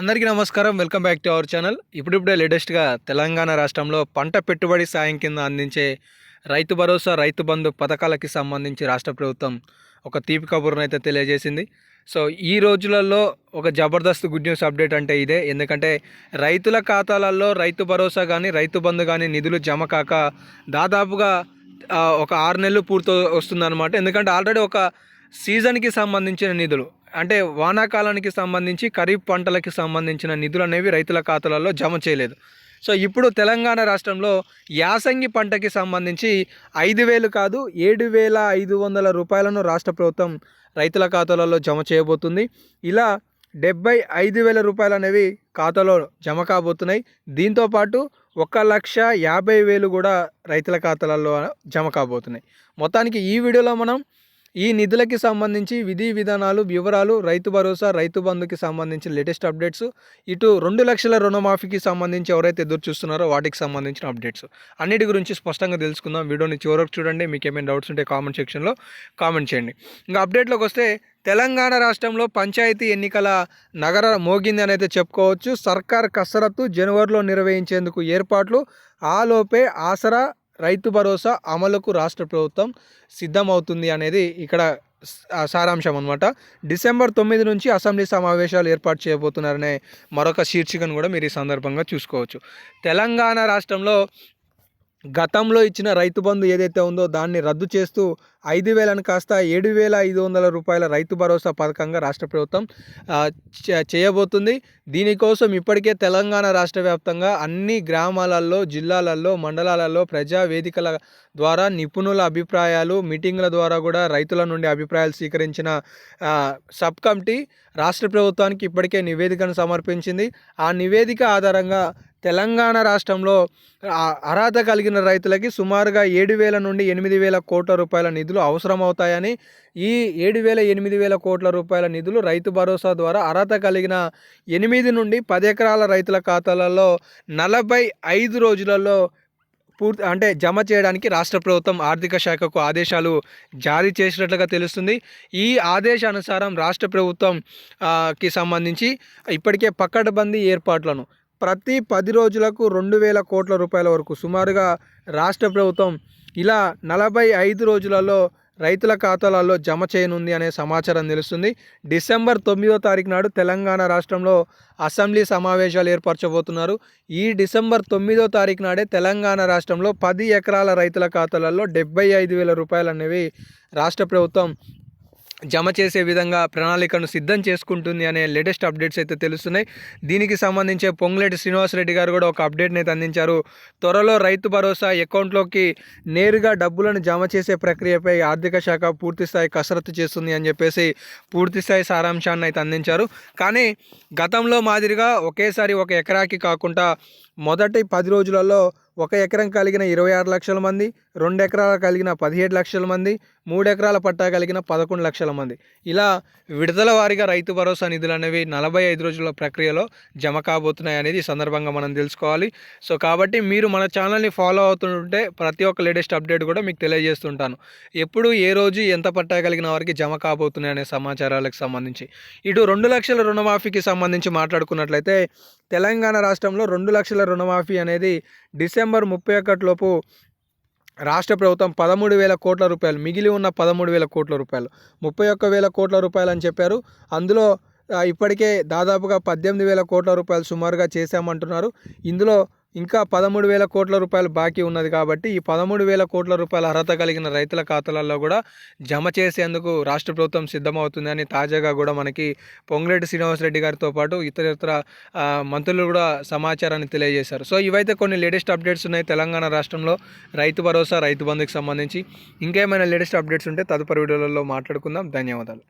అందరికీ నమస్కారం. Welcome back to our channel. ఇప్పుడిప్పుడే లేటెస్ట్గా తెలంగాణ రాష్ట్రంలో పంట పెట్టుబడి సాయం కింద అందించే రైతు భరోసా రైతు బంధు పథకాలకి సంబంధించి రాష్ట్ర ప్రభుత్వం ఒక తీపి కబుర్ను అయితే తెలియజేసింది. సో ఈ రోజులలో ఒక జబర్దస్త్ గుడ్ న్యూస్ అప్డేట్ అంటే ఇదే. ఎందుకంటే రైతుల ఖాతాలలో రైతు భరోసా కానీ రైతు బంధు కానీ నిధులు జమ కాక దాదాపుగా ఒక ఆరు నెలలు పూర్తి వస్తుందన్నమాట. ఎందుకంటే ఆల్రెడీ ఒక సీజన్కి సంబంధించిన నిధులు. అంటే వానాకాలానికి సంబంధించి ఖరీఫ్ పంటలకి సంబంధించిన నిధులు అనేవి రైతుల ఖాతాలలో జమ చేయలేదు. సో ఇప్పుడు తెలంగాణ రాష్ట్రంలో యాసంగి పంటకి సంబంధించి ఐదు వేలు కాదు ఏడు వేల ఐదు వందల రూపాయలను రాష్ట్ర ప్రభుత్వం రైతుల ఖాతాలలో జమ చేయబోతుంది. ఇలా డెబ్బై ఐదు వేల రూపాయలు అనేవి ఖాతాలో జమ కాబోతున్నాయి. దీంతోపాటు ఒక లక్ష యాభై వేలు కూడా రైతుల ఖాతాలలో జమ కాబోతున్నాయి. మొత్తానికి ఈ వీడియోలో మనం ఈ నిధులకి సంబంధించి విధి విధానాలు వివరాలు రైతు భరోసా రైతు బంధుకి సంబంధించిన లేటెస్ట్ అప్డేట్స్ ఇటు రెండు లక్షల రుణమాఫీకి సంబంధించి ఎవరైతే ఎదురు చూస్తున్నారో వాటికి సంబంధించిన అప్డేట్స్. అన్నిటి గురించి స్పష్టంగా తెలుసుకుందాం. వీడియోని చివరకు చూడండి. మీకు ఏమైనా డౌట్స్ ఉంటే కామెంట్ సెక్షన్లో కామెంట్ చేయండి. ఇంకా అప్డేట్లోకి వస్తే తెలంగాణ రాష్ట్రంలో పంచాయతీ ఎన్నికల నగర మోగింది అని అయితే చెప్పుకోవచ్చు. సర్కార్ కసరత్తు జనవరిలో నిర్వహించేందుకు ఏర్పాట్లు. ఆలోపే ఆసరా రైతు భరోసా అమలుకు రాష్ట్ర ప్రభుత్వం సిద్ధమవుతుంది అనేది ఇక్కడ స- సారాంశం అనమాట డిసెంబర్ తొమ్మిది నుంచి అసెంబ్లీ సమావేశాలు ఏర్పాటు చేయబోతున్నారనే మరొక శీర్షికను కూడా మీరు ఈ సందర్భంగా చూసుకోవచ్చు. తెలంగాణ రాష్ట్రంలో గతంలో ఇచ్చిన రైతు బంధు ఏదైతే ఉందో దాన్ని రద్దు చేస్తూ ఐదు వేలను కాస్త ఏడు వేల ఐదు వందల రూపాయల రైతు భరోసా పథకంగా రాష్ట్ర ప్రభుత్వం చే- చేయబోతుంది. దీనికోసం ఇప్పటికే తెలంగాణ రాష్ట్ర వ్యాప్తంగా అన్ని గ్రామాలలో జిల్లాలలో మండలాలలో ప్రజా వేదికల ద్వారా నిపుణుల అభిప్రాయాలు మీటింగ్ల ద్వారా కూడా రైతుల నుండి అభిప్రాయాలు స్వీకరించిన సబ్ కమిటీ రాష్ట్ర ప్రభుత్వానికి ఇప్పటికే నివేదికను సమర్పించింది. ఆ నివేదిక ఆధారంగా తెలంగాణ రాష్ట్రంలో అర్హత కలిగిన రైతులకి సుమారుగా ఏడు వేల నుండి ఎనిమిది వేల కోట్ల రూపాయల నిధులు అవసరమవుతాయని ఈ ఏడు వేల ఎనిమిది వేల కోట్ల రూపాయల నిధులు రైతు భరోసా ద్వారా అర్హత కలిగిన ఎనిమిది నుండి పది ఎకరాల రైతుల ఖాతాలలో నలభై ఐదు రోజులలో పూర్తి అంటే జమ చేయడానికి రాష్ట్ర ప్రభుత్వం ఆర్థిక శాఖకు ఆదేశాలు జారీ చేసినట్లుగా తెలుస్తుంది. ఈ ఆదేశానుసారం రాష్ట్ర ప్రభుత్వం కి సంబంధించి ఇప్పటికే పక్కడబందీ ఏర్పాట్లను ప్రతి పది రోజులకు రెండు వేల కోట్ల రూపాయల వరకు సుమారుగా రాష్ట్ర ప్రభుత్వం ఇలా నలభై ఐదు రోజులలో రైతుల ఖాతాలలో జమ చేయనుంది అనే సమాచారం తెలుస్తుంది. డిసెంబర్ తొమ్మిదో తారీఖు నాడు తెలంగాణ రాష్ట్రంలో అసెంబ్లీ సమావేశాలు ఏర్పరచబోతున్నారు. ఈ డిసెంబర్ తొమ్మిదో తారీఖు నాడే తెలంగాణ రాష్ట్రంలో పది ఎకరాల రైతుల ఖాతాలలో డెబ్బై ఐదు వేల రూపాయలు అనేవి రాష్ట్ర ప్రభుత్వం జమ చేసే విధంగా ప్రణాళికను సిద్ధం చేసుకుంటుంది అనే లేటెస్ట్ అప్డేట్స్ అయితే తెలుస్తున్నాయి. దీనికి సంబంధించే పొంగులేటి శ్రీనివాసరెడ్డి గారు కూడా ఒక అప్డేట్ని అయితే అందించారు. త్వరలో రైతు భరోసా అకౌంట్లోకి నేరుగా డబ్బులను జమ చేసే ప్రక్రియపై ఆర్థిక శాఖ పూర్తిస్థాయి కసరత్తు చేస్తుంది అని చెప్పేసి పూర్తిస్థాయి సారాంశాన్ని అయితే అందించారు. కానీ గతంలో మాదిరిగా ఒకేసారి ఒక ఎకరాకి కాకుండా మొదటి పది రోజులలో ఒక ఎకరం కలిగిన ఇరవై ఆరు లక్షల మంది రెండు ఎకరాల కలిగిన పదిహేడు లక్షల మంది మూడు ఎకరాల పట్టా కలిగిన పదకొండు లక్షల మంది. ఇలా విడుదల వారీగా రైతు భరోసా నిధులు అనేవి నలభై ఐదు రోజుల ప్రక్రియలో జమ కాబోతున్నాయి అనేది ఈ సందర్భంగా మనం తెలుసుకోవాలి. సో కాబట్టి మీరు మన ఛానల్ని ఫాలో అవుతుంటే ప్రతి ఒక్క లేటెస్ట్ అప్డేట్ కూడా మీకు తెలియజేస్తుంటాను. ఎప్పుడు ఏ రోజు ఎంత పట్టా కలిగిన వారికి జమ కాబోతున్నాయి అనే సమాచారాలకు సంబంధించి. ఇటు రెండు లక్షల రుణమాఫీకి సంబంధించి మాట్లాడుకున్నట్లయితే తెలంగాణ రాష్ట్రంలో రెండు లక్షల రుణమాఫీ అనేది డిసెంబర్ ముప్పై ఒకటిలోపు రాష్ట్ర ప్రభుత్వం పదమూడు వేల కోట్ల రూపాయలు మిగిలి ఉన్న పదమూడు వేల కోట్ల రూపాయలు. ముప్పై ఒక్క వేల కోట్ల రూపాయలు అని చెప్పారు. అందులో ఇప్పటికే దాదాపుగా పద్దెనిమిది వేల కోట్ల రూపాయలు సుమారుగా చేశామంటున్నారు. ఇందులో ఇంకా పదమూడు వేల కోట్ల రూపాయలు బాకీ ఉన్నది కాబట్టి ఈ పదమూడు వేల కోట్ల రూపాయల అర్హత కలిగిన రైతుల ఖాతాలలో కూడా జమ చేసేందుకు రాష్ట్ర ప్రభుత్వం సిద్ధమవుతుందని తాజాగా కూడా మనకి పొంగులేటి శ్రీనివాసరెడ్డి గారితో పాటు ఇతర ఇతర మంత్రులు కూడా సమాచారాన్ని తెలియజేశారు. సో ఇవైతే కొన్ని లేటెస్ట్ అప్డేట్స్ ఉన్నాయి తెలంగాణ రాష్ట్రంలో రైతు భరోసా రైతు బంధుకి సంబంధించి. ఇంకేమైనా లేటెస్ట్ అప్డేట్స్ ఉంటే తదుపరి వీడియోలలో మాట్లాడుకుందాం. ధన్యవాదాలు.